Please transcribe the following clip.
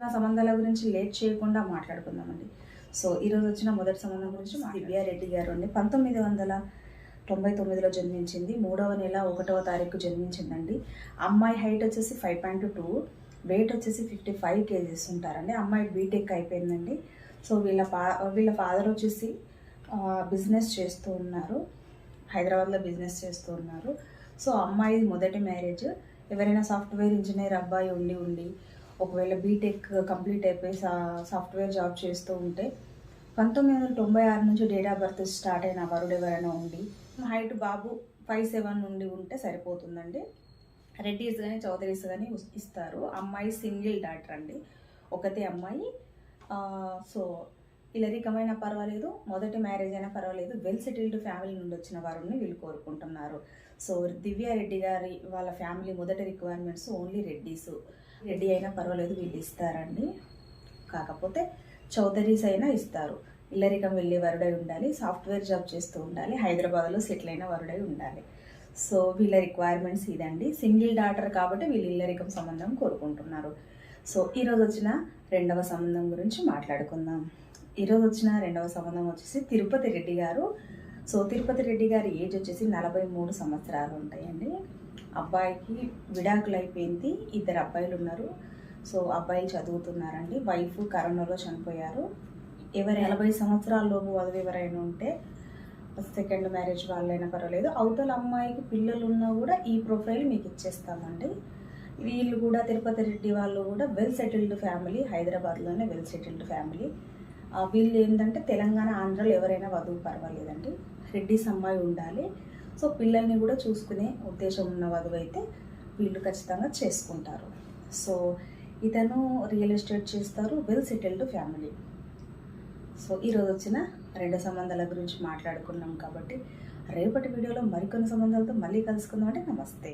నా సంబంధాల గురించి లేట్ చేయకుండా మాట్లాడుకుందామండి. సో ఈరోజు వచ్చిన మొదటి సంబంధం గురించి దివ్యారెడ్డి గారు అండి పంతొమ్మిది వందల తొంభై తొమ్మిదిలో జన్మించింది. మూడవ నెల ఒకటవ తారీఖు జన్మించిందండి. అమ్మాయి హైట్ వచ్చేసి ఫైవ్ పాయింట్ టూ వెయిట్ వచ్చేసి ఫిఫ్టీ ఫైవ్ కేజీస్ ఉంటారండి. అమ్మాయి బీటెక్ అయిపోయిందండి. సో వీళ్ళ ఫా వీళ్ళ ఫాదర్ వచ్చేసి బిజినెస్ చేస్తూ ఉన్నారు. హైదరాబాద్లో బిజినెస్ చేస్తూ ఉన్నారు. సో అమ్మాయి మొదటి మ్యారేజ్ ఎవరైనా సాఫ్ట్వేర్ ఇంజనీర్ అబ్బాయి ఉండి ఉండి ఒకవేళ బీటెక్ కంప్లీట్ అయిపోయి సా- సాఫ్ట్వేర్ జాబ్ చేస్తూ ఉంటే పంతొమ్మిది వందల తొంభై ఆరు నుంచి డేట్ ఆఫ్ బర్త్ స్టార్ట్ అయిన వరుడు ఎవరైనా ఉండి హైట్ బాబు ఫైవ్ సెవెన్ నుండి ఉంటే సరిపోతుందండి. రెడ్డిస్ కానీ చౌదరీస్ కానీ ఇస్తారు. అమ్మాయి సింగిల్ డాటర్ అండి. ఒకతే అమ్మాయి. సో ఇలా రికమైనా పర్వాలేదు మొదటి మ్యారేజ్ అయినా పర్వాలేదు వెల్ సెటిల్డ్ ఫ్యామిలీ నుండి వచ్చిన వారిని వీళ్ళు కోరుకుంటున్నారు. సో దివ్యారెడ్డి గారి వాళ్ళ ఫ్యామిలీ మొదటి రిక్వైర్మెంట్స్ ఓన్లీ రెడ్డీస్. రెడ్డి అయినా పర్వాలేదు వీళ్ళు ఇస్తారండి. కాకపోతే చౌదరీస్ అయినా ఇస్తారు. ఇల్లరికం వెళ్ళే వరుడై ఉండాలి సాఫ్ట్వేర్ జాబ్ చేస్తూ ఉండాలి హైదరాబాద్లో సెటిల్ అయిన వరుడై ఉండాలి. సో వీళ్ళ రిక్వైర్మెంట్స్ ఇదండి. సింగిల్ డాటర్ కాబట్టి వీళ్ళు ఇల్లరికం సంబంధం కోరుకుంటున్నారు. సో ఈరోజు వచ్చిన రెండవ సంబంధం గురించి మాట్లాడుకుందాం. ఈరోజు వచ్చిన రెండవ సంబంధం వచ్చేసి తిరుపతి రెడ్డి గారు. సో తిరుపతి రెడ్డి గారి ఏజ్ వచ్చేసి నలభై మూడు సంవత్సరాలు ఉంటాయండి. అబ్బాయికి విడాకులు అయిపోయింది ఇద్దరు అబ్బాయిలు ఉన్నారు సో అబ్బాయిలు చదువుతున్నారండి. వైఫ్ కరోనాలో చనిపోయారు. ఎవరు నలభై సంవత్సరాలలోపు వధువు ఎవరైనా ఉంటే సెకండ్ మ్యారేజ్ వాళ్ళైనా పర్వాలేదు. అవతల అమ్మాయికి పిల్లలు ఉన్నా కూడా ఈ ప్రొఫైల్ మీకు ఇచ్చేస్తామండి. వీళ్ళు కూడా తిరుపతి రెడ్డి వాళ్ళు కూడా వెల్ సెటిల్డ్ ఫ్యామిలీ హైదరాబాద్లోనే వెల్ సెటిల్డ్ ఫ్యామిలీ. వీళ్ళు ఏంటంటే తెలంగాణ ఆంధ్రలో ఎవరైనా వధువు పర్వాలేదండి. రెడ్డిస్ అమ్మాయి ఉండాలి. సో పిల్లల్ని కూడా చూసుకునే ఉద్దేశం ఉన్న వధువు అయితే వీళ్ళు ఖచ్చితంగా చేసుకుంటారు. సో ఇతను రియల్ ఎస్టేట్ చేస్తారు వెల్ సెటిల్డ్ ఫ్యామిలీ. సో ఈరోజు వచ్చిన రెండు సంబంధాల గురించి మాట్లాడుకున్నాం కాబట్టి రేపటి వీడియోలో మరికొన్ని సంబంధాలతో మళ్ళీ కలుసుకుందాం అంటే నమస్తే.